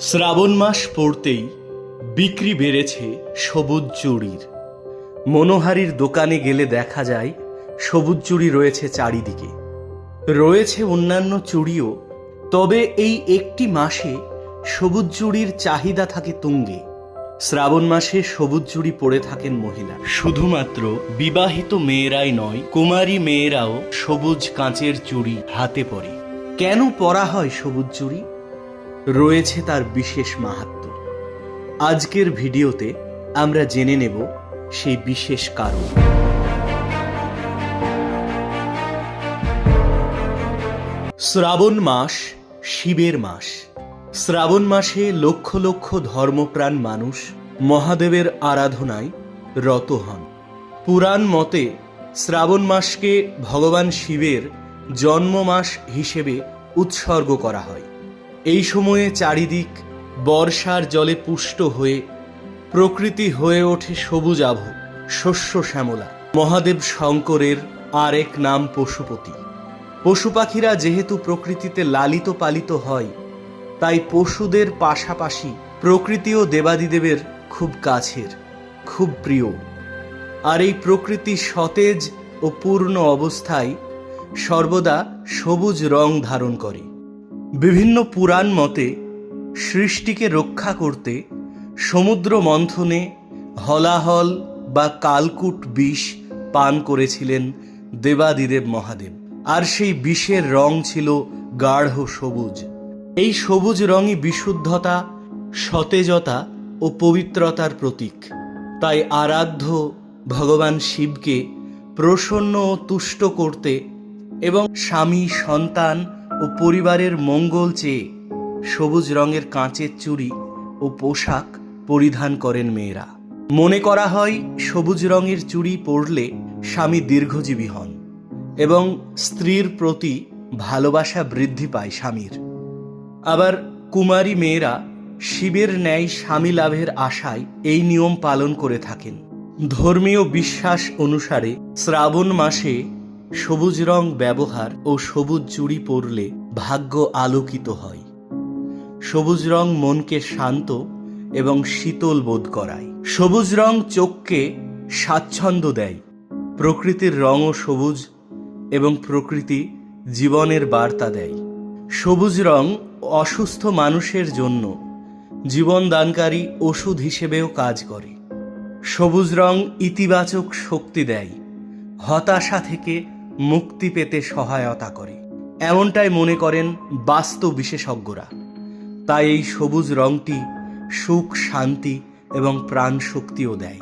শ্রাবণ মাস পড়তেই বিক্রি বেড়েছে সবুজ চুড়ির। মনোহারির দোকানে গেলে দেখা যায় সবুজ চুড়ি রয়েছে চারিদিকে। রয়েছে অন্যান্য চুড়িও, তবে এই একটি মাসে সবুজ চুড়ির চাহিদা থাকে তুঙ্গে। শ্রাবণ মাসে সবুজ চুড়ি পরে থাকেন মহিলা। শুধুমাত্র বিবাহিত মেয়েরাই নয়, কুমারী মেয়েরাও সবুজ কাঁচের চুড়ি হাতে পরে। কেন পরা হয় সবুজ চুড়ি? রয়েছে তার বিশেষ মাহাত্ম। আজকের ভিডিওতে আমরা জেনে নেব সেই বিশেষ কারণ। শ্রাবণ মাস শিবের মাস। শ্রাবণ মাসে লক্ষ লক্ষ ধর্মপ্রাণ মানুষ মহাদেবের আরাধনায় রত হন। পুরাণ মতে শ্রাবণ মাসকে ভগবান শিবের জন্ম মাস হিসেবে উৎসর্গ করা হয়। এই সময়ে চারিদিক বর্ষার জলে পুষ্ট হয়ে প্রকৃতি হয়ে ওঠে সবুজ আভ, শস্য শ্যামলা। মহাদেব শঙ্করের আরেক নাম পশুপতি। পশু পাখিরা যেহেতু প্রকৃতিতে লালিত পালিত হয়, তাই পশুদের পাশাপাশি প্রকৃতিও দেবাদিদেবের খুব কাছের, খুব প্রিয়। আর এই প্রকৃতি সতেজ ও পূর্ণ অবস্থায় সর্বদা সবুজ রং ধারণ করে। বিভিন্ন পুরাণ মতে সৃষ্টিকে রক্ষা করতে সমুদ্র মন্থনে হলাহল বা কালকুট বিষ পান করেছিলেন দেবাদিদেব মহাদেব। আর সেই বিষের রং ছিল গাঢ় সবুজ। এই সবুজ রঙই বিশুদ্ধতা, সতেজতা ও পবিত্রতার প্রতীক। তাই আরাধ্য ভগবান শিবকে প্রসন্ন ও তুষ্ট করতে এবং স্বামী, সন্তান ও পরিবারের মঙ্গল চেয়ে সবুজ রঙের কাঁচের চুড়ি ও পোশাক পরিধান করেন মেয়েরা। মনে করা হয় সবুজ রঙের চুড়ি পরলে স্বামী দীর্ঘজীবী হন এবং স্ত্রীর প্রতি ভালোবাসা বৃদ্ধি পায় স্বামীর। আবার কুমারী মেয়েরা শিবের ন্যায় স্বামী লাভের আশায় এই নিয়ম পালন করে থাকেন। ধর্মীয় বিশ্বাস অনুসারে শ্রাবণ মাসে সবুজ রং ব্যবহার ও সবুজ চুড়ি পরলে ভাগ্য আলোকিত হয়। সবুজ রং মনকে শান্ত এবং শীতল বোধ করায়। সবুজ রং চোখকে স্বাচ্ছন্দ্য দেয়। প্রকৃতির রঙও সবুজ এবং প্রকৃতি জীবনের বার্তা দেয়। সবুজ রং অসুস্থ মানুষের জন্য জীবনদানকারী ওষুধ হিসেবেও কাজ করে। সবুজ রং ইতিবাচক শক্তি দেয়। হতাশা থেকে মুক্তি পেতে সহায়তা করে। এমনটাই মনে করেন বাস্তু বিশেষজ্ঞরা। তাই এই সবুজ রঙটি সুখ, শান্তি এবং প্রাণ শক্তিও দেয়।